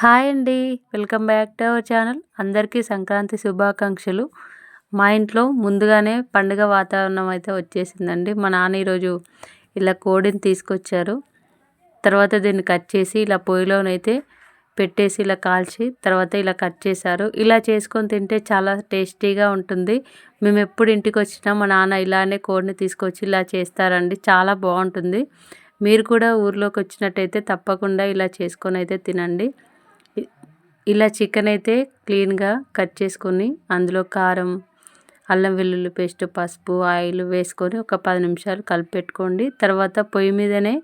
Hi అండి. Welcome back to our channel. అందరికీ సంక్రాంతి శుభాకాంక్షలు. మా ఇంట్లో ముందుగానే పండుగ వాతావరణం అయితే వచ్చేసిందండి. మా నాన్న ఈరోజు ఇలా కోడిని తీసుకొచ్చారు. తర్వాత దీన్ని కట్ చేసి ఇలా పొయ్యిలోనైతే పెట్టేసి ఇలా కాల్చి తర్వాత ఇలా కట్ చేశారు. ఇలా చేసుకొని తింటే చాలా టేస్టీగా ఉంటుంది. మేము ఎప్పుడు ఇంటికి వచ్చినా మా నాన్న ఇలానే కోడిని తీసుకొచ్చి ఇలా చేస్తారండి. చాలా బాగుంటుంది. మీరు కూడా ఊర్లోకి వచ్చినట్టయితే తప్పకుండా ఇలా చేసుకొని అయితే తినండి. ఇలా చికెన్ అయితే క్లీన్గా కట్ చేసుకొని అందులో కారం అల్లం వెల్లుల్లి పేస్ట్ పసుపు ఆయిల్ వేసుకొని ఒక పది నిమిషాలు కలిపెట్టుకోండి. తర్వాత పొయ్యి మీదనే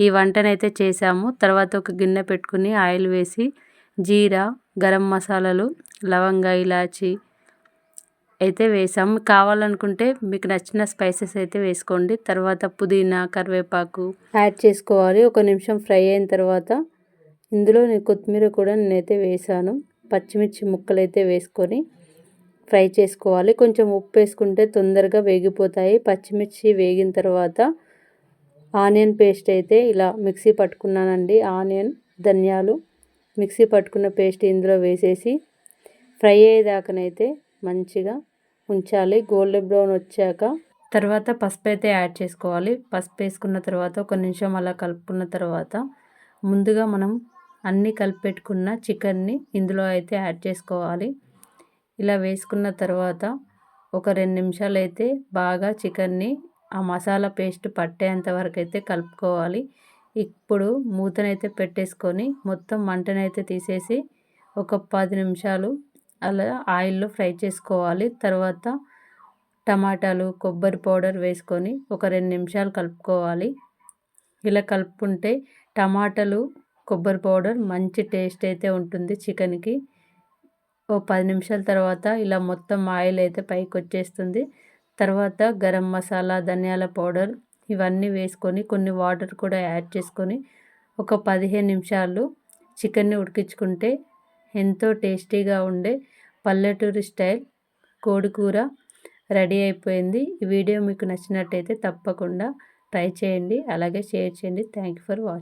ఈ వంటనైతే చేసాము. తర్వాత ఒక గిన్నె పెట్టుకుని ఆయిల్ వేసి జీరా గరం మసాలాలు లవంగ ఇలాచి అయితే వేసాము. కావాలనుకుంటే మీకు నచ్చిన స్పైసెస్ అయితే వేసుకోండి. తర్వాత పుదీనా కరివేపాకు యాడ్ చేసుకోవాలి. ఒక నిమిషం ఫ్రై అయిన తర్వాత ఇందులో నేను కొత్తిమీర కూడా నేనైతే వేసాను. పచ్చిమిర్చి ముక్కలు అయితే వేసుకొని ఫ్రై చేసుకోవాలి. కొంచెం ఉప్పు వేసుకుంటే తొందరగా వేగిపోతాయి. పచ్చిమిర్చి వేగిన తర్వాత ఆనియన్ పేస్ట్ అయితే ఇలా మిక్సీ పట్టుకున్నానండి. ఆనియన్ ధనియాలు మిక్సీ పట్టుకున్న పేస్ట్ ఇందులో వేసేసి ఫ్రై అయ్యేదాకనైతే మంచిగా ఉంచాలి. గోల్డెన్ బ్రౌన్ వచ్చాక తర్వాత పసుపు అయితే యాడ్ చేసుకోవాలి. పసుపు వేసుకున్న తర్వాత ఒక నిమిషం అలా కలుపుకున్న తర్వాత ముందుగా మనం అన్నీ కలిపెట్టుకున్న చికెన్ని ఇందులో అయితే యాడ్ చేసుకోవాలి. ఇలా వేసుకున్న తర్వాత ఒక రెండు నిమిషాలు అయితే బాగా చికెన్ని ఆ మసాలా పేస్ట్ పట్టేంత వరకు అయితే కలుపుకోవాలి. ఇప్పుడు మూతనైతే పెట్టేసుకొని మొత్తం మంటనైతే తీసేసి ఒక పది నిమిషాలు అలా ఆయిల్లో ఫ్రై చేసుకోవాలి. తర్వాత టమాటాలు కొబ్బరి పౌడర్ వేసుకొని ఒక రెండు నిమిషాలు కలుపుకోవాలి. ఇలా కలుపుకుంటే టమాటాలు కొబ్బరి పౌడర్ మంచి టేస్ట్ అయితే ఉంటుంది చికెన్కి. ఓ పది నిమిషాల తర్వాత ఇలా మొత్తం ఆయిల్ అయితే పైకి వచ్చేస్తుంది. తర్వాత గరం మసాలా ధనియాల పౌడర్ ఇవన్నీ వేసుకొని కొన్ని వాటర్ కూడా యాడ్ చేసుకొని ఒక పదిహేను నిమిషాలు చికెన్ని ఉడికించుకుంటే ఎంతో టేస్టీగా ఉండే పల్లెటూరి స్టైల్ కోడికూర రెడీ అయిపోయింది. ఈ వీడియో మీకు నచ్చినట్టయితే తప్పకుండా ట్రై చేయండి అలాగే షేర్ చేయండి. Thank you for watching